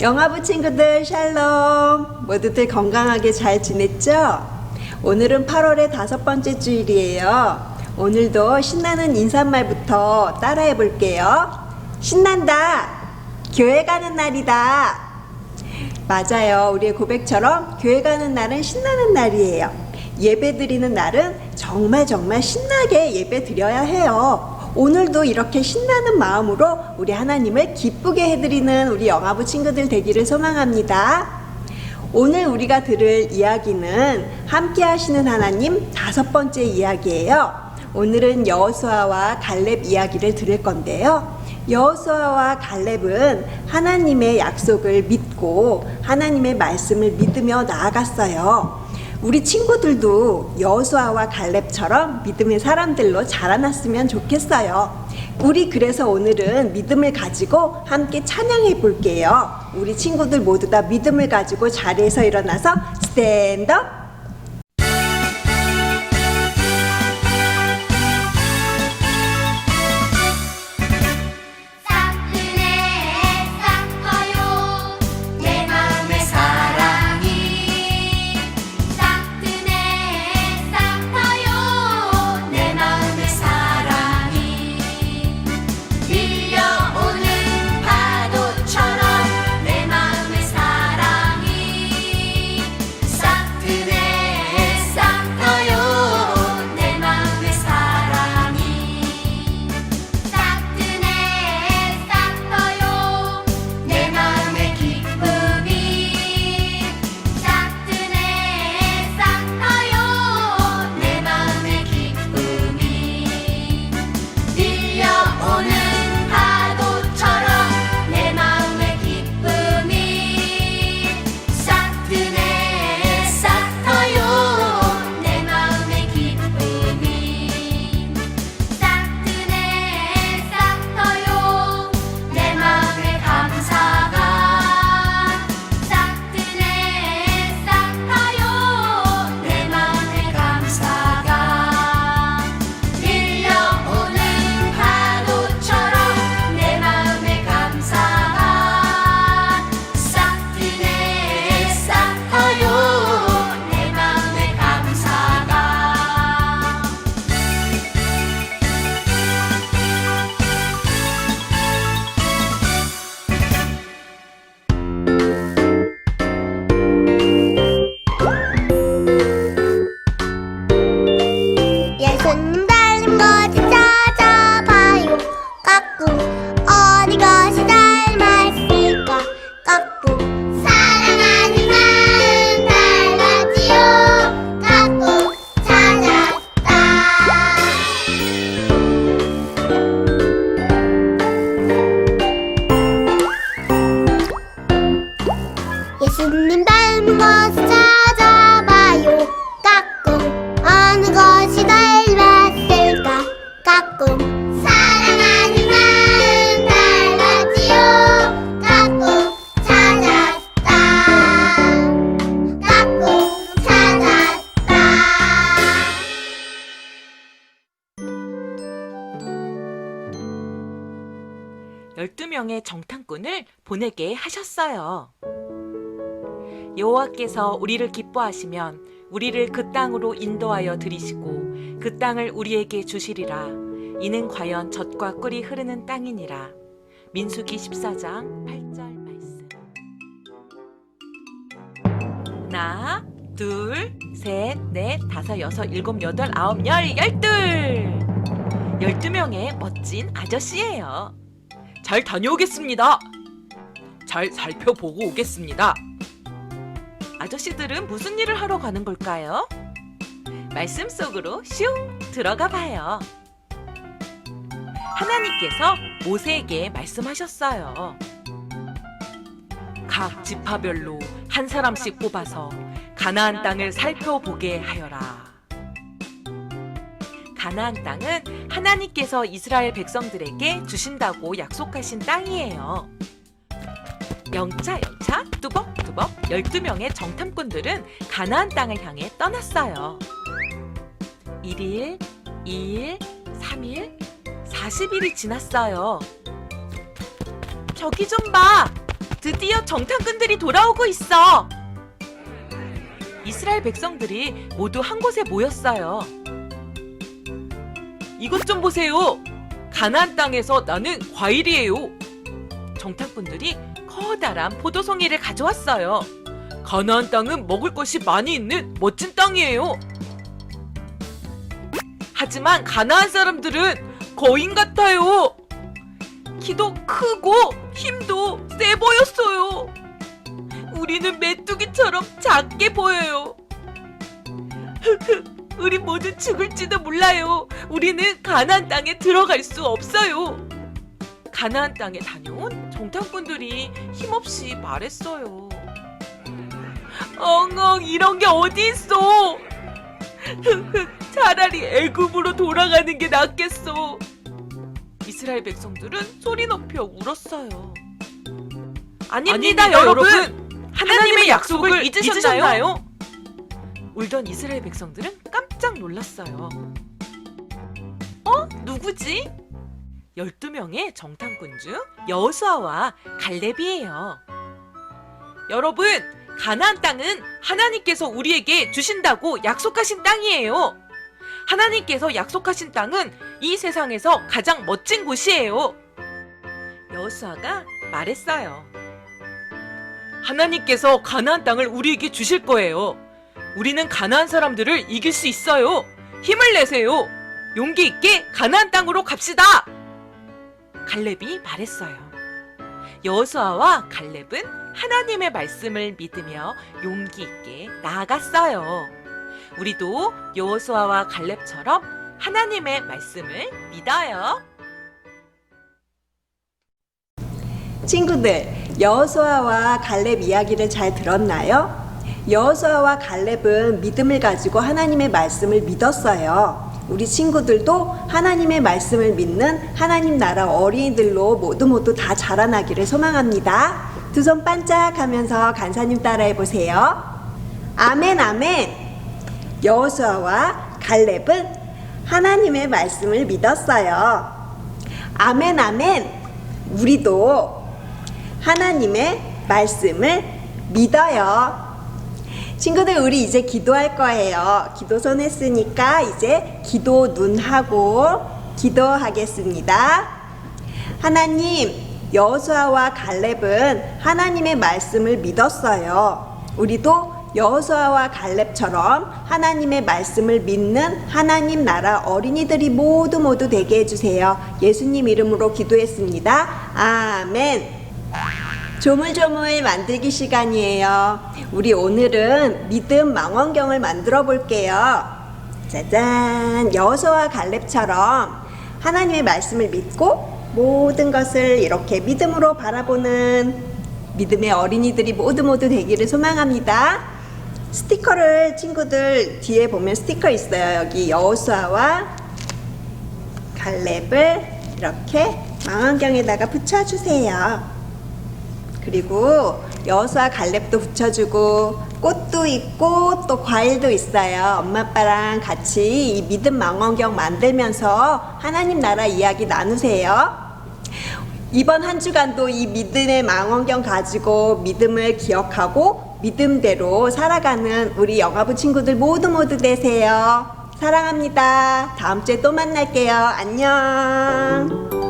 영화부 친구들 샬롬 모두들 건강하게 잘 지냈죠? 오늘은 8월의 다섯 번째 주일이에요. 오늘도 신나는 인사말부터 따라해 볼게요. 신난다. 교회 가는 날이다. 맞아요. 우리의 고백처럼 교회 가는 날은 신나는 날이에요. 예배 드리는 날은 정말 정말 신나게 예배 드려야 해요. 오늘도 이렇게 신나는 마음으로 우리 하나님을 기쁘게 해드리는 우리 영화부 친구들 되기를 소망합니다. 오늘 우리가 들을 이야기는 함께 하시는 하나님 다섯 번째 이야기예요. 오늘은 여호수아와 갈렙 이야기를 들을 건데요. 여호수아와 갈렙은 하나님의 약속을 믿고 하나님의 말씀을 믿으며 나아갔어요. 우리 친구들도 여호수아와 갈렙처럼 믿음의 사람들로 자라났으면 좋겠어요. 우리 그래서 오늘은 믿음을 가지고 함께 찬양해 볼게요. 우리 친구들 모두 다 믿음을 가지고 자리에서 일어나서 스탠드업 12명의 정탐꾼을 보내게 하셨어요. 여호와께서 우리를 기뻐하시면 우리를 그 땅으로 인도하여 들이시고 그 땅을 우리에게 주시리라. 이는 과연 젖과 꿀이 흐르는 땅이니라. 민수기 14장 8절 말씀. 하나, 둘, 셋, 넷, 다섯, 여섯, 일곱, 여덟, 아홉, 열, 열둘! 12명의 멋진 아저씨예요. 잘 다녀오겠습니다. 잘 살펴보고 오겠습니다. 아저씨들은 무슨 일을 하러 가는 걸까요? 말씀 속으로 슝 들어가 봐요. 하나님께서 모세에게 말씀하셨어요. 각 지파별로 한 사람씩 뽑아서 가나안 땅을 살펴보게 하여라. 가나안 땅은 하나님께서 이스라엘 백성들에게 주신다고 약속하신 땅이에요. 영차 영차 뚜벅뚜벅 12명의 정탐꾼들은 가나안 땅을 향해 떠났어요. 1일, 2일, 3일, 40일이 지났어요. 저기 좀 봐! 드디어 정탐꾼들이 돌아오고 있어. 이스라엘 백성들이 모두 한 곳에 모였어요. 이것 좀 보세요. 가나안 땅에서 나는 과일이에요. 정탐꾼들이 커다란 포도송이를 가져왔어요. 가나안 땅은 먹을 것이 많이 있는 멋진 땅이에요. 하지만 가나안 사람들은 거인 같아요. 키도 크고 힘도 세 보였어요. 우리는 메뚜기처럼 작게 보여요. 우리 모두 죽을지도 몰라요. 우리는 가나안 땅에 들어갈 수 없어요. 가나안 땅에 다녀온 정탐꾼들이 힘없이 말했어요. 엉엉 이런 게 어디 있어? 차라리 애굽으로 돌아가는 게 낫겠어. 이스라엘 백성들은 소리 높여 울었어요. 아닙니다, 여러분. 하나님의 약속을 잊으셨나요? 울던 이스라엘 백성들은 놀랐어요. 어? 누구지? 12명의 정탐꾼 중 여호수아와 갈렙이에요. 여러분, 가나안 땅은 하나님께서 우리에게 주신다고 약속하신 땅이에요. 하나님께서 약속하신 땅은 이 세상에서 가장 멋진 곳이에요. 여호수아가 말했어요. 하나님께서 가나안 땅을 우리에게 주실 거예요. 우리는 가나안 사람들을 이길 수 있어요. 힘을 내세요. 용기 있게 가나안 땅으로 갑시다. 갈렙이 말했어요. 여호수아와 갈렙은 하나님의 말씀을 믿으며 용기 있게 나아갔어요. 우리도 여호수아와 갈렙처럼 하나님의 말씀을 믿어요. 친구들, 여호수아와 갈렙 이야기를 잘 들었나요? 여호수아와 갈렙은 믿음을 가지고 하나님의 말씀을 믿었어요. 우리 친구들도 하나님의 말씀을 믿는 하나님 나라 어린이들로 모두 모두 다 자라나기를 소망합니다. 두 손 반짝하면서 간사님 따라해 보세요. 아멘 아멘. 여호수아와 갈렙은 하나님의 말씀을 믿었어요. 아멘 아멘. 우리도 하나님의 말씀을 믿어요. 친구들, 우리 이제 기도할 거예요. 기도 손 했으니까 이제 기도 눈 하고 기도하겠습니다. 하나님, 여호수아와 갈렙은 하나님의 말씀을 믿었어요. 우리도 여호수아와 갈렙처럼 하나님의 말씀을 믿는 하나님 나라 어린이들이 모두 모두 되게 해주세요. 예수님 이름으로 기도했습니다. 아멘. 조물조물 만들기 시간이에요. 우리 오늘은 믿음 망원경을 만들어 볼게요. 짜잔! 여호수아와 갈렙처럼 하나님의 말씀을 믿고 모든 것을 이렇게 믿음으로 바라보는 믿음의 어린이들이 모두 모두 되기를 소망합니다. 스티커를 친구들 뒤에 보면 스티커 있어요. 여기 여호수아와 갈렙을 이렇게 망원경에다가 붙여주세요. 그리고 여수와 갈렙도 붙여주고 꽃도 있고 또 과일도 있어요. 엄마 아빠랑 같이 이 믿음 망원경 만들면서 하나님 나라 이야기 나누세요. 이번 한 주간도 이 믿음의 망원경 가지고 믿음을 기억하고 믿음대로 살아가는 우리 영화부 친구들 모두 모두 되세요. 사랑합니다. 다음 주에 또 만날게요. 안녕.